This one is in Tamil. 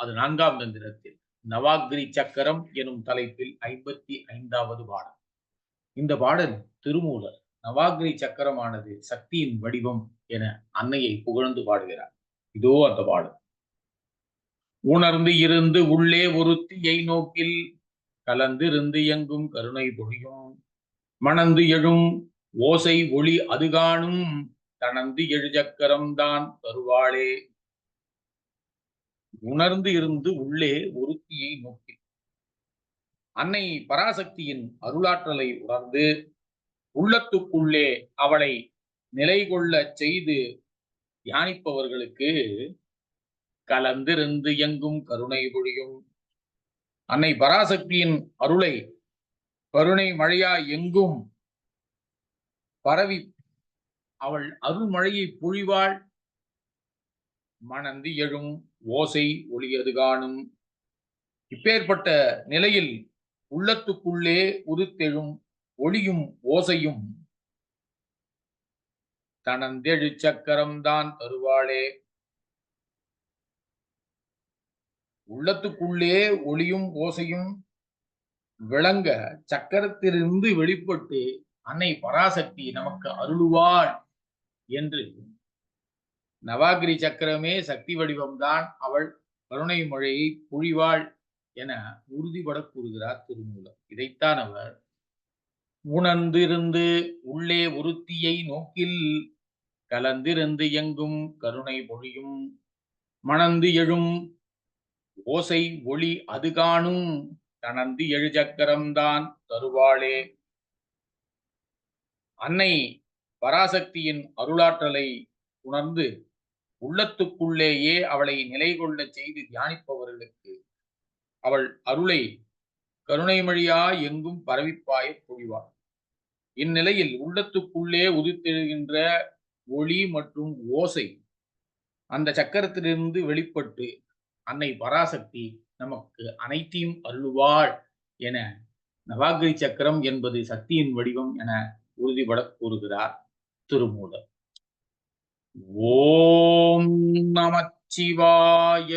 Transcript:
அது நான்காம் தந்திரத்தில் நவாகிரி சக்கரம் எனும் தலைப்பில் ஐம்பத்தி ஐந்தாவது பாடல். இந்த பாடல் திருமூலர் நவாகிரி சக்கரமானது சக்தியின் வடிவம் என அன்னையை புகழ்ந்து பாடுகிறார். இதோ அந்த பாடல். உணர்ந்து இருந்து உள்ளே ஒருத்தியை நோக்கில் கலந்திருந்து எங்கும் கருணை பொழியும். மணந்து எழும் ஓசை ஒளி அது காணும் தனந்து எழு சக்கரம் தான் தருவாளே. உணர்ந்து இருந்து உள்ளே ஒருத்தியை நோக்கி. அன்னை பராசக்தியின் அருளாற்றலை உணர்ந்து உள்ளத்துக்குள்ளே அவளை நிலை கொள்ளச் செய்து தியானிப்பவர்களுக்கு கலந்திருந்து எங்கும் கருணை பொழியும். அன்னை பராசக்தியின் அருளை கருணை மழையா எங்கும் பரவி அவள் அருள்மழையை பொழிவாள். மணந்து எழும் ஓசை ஒளியது காணும். இப்பேற்பட்ட நிலையில் உள்ளத்துக்குள்ளே உதுத்தெழும் ஒளியும் ஓசையும். தனந்தெழு சக்கரம் தான் தருவாளே. உள்ளத்துக்குள்ளே ஒளியும் ஓசையும் விளங்க சக்கரத்திலிருந்து வெளிப்பட்டு அன்னை பராசக்தி நமக்கு அருளுவாள் என்று நவாகிரி சக்கரமே சக்தி வடிவம்தான் அவள் கருணை மொழியை பொழிவாள் என உறுதிபட கூறுகிறார் திருமூலம் இதைத்தான் அவர் உணர்ந்திருந்து உள்ளே ஒருத்தியை நோக்கில் கலந்திருந்து எங்கும் கருணை மொழியும் மணந்து எழும் ஓசை ஒளி அது காணும் தனந்து எழு சக்கரம்தான் தருவாளே. அன்னை பராசக்தியின் அருளாற்றலை உணர்ந்து உள்ளத்துக்குள்ளேயே அவளை நிலை கொள்ள செய்து தியானிப்பவர்களுக்கு அவள் அருளை கருணைமொழியா எங்கும் பரவிப்பாய பொழிவாள். இந்நிலையில் உள்ளத்துக்குள்ளே உதித்தெழுகின்ற ஒளி மற்றும் ஓசை அந்த சக்கரத்திலிருந்து வெளிப்பட்டு அன்னை பராசக்தி நமக்கு அனைத்தையும் அருள்வாள் என நவாகிரி சக்கரம் என்பது சக்தியின் வடிவம் என உறுதிபட கூறுகிறார் திருமூலர். ஓம் நமச்சிவாய.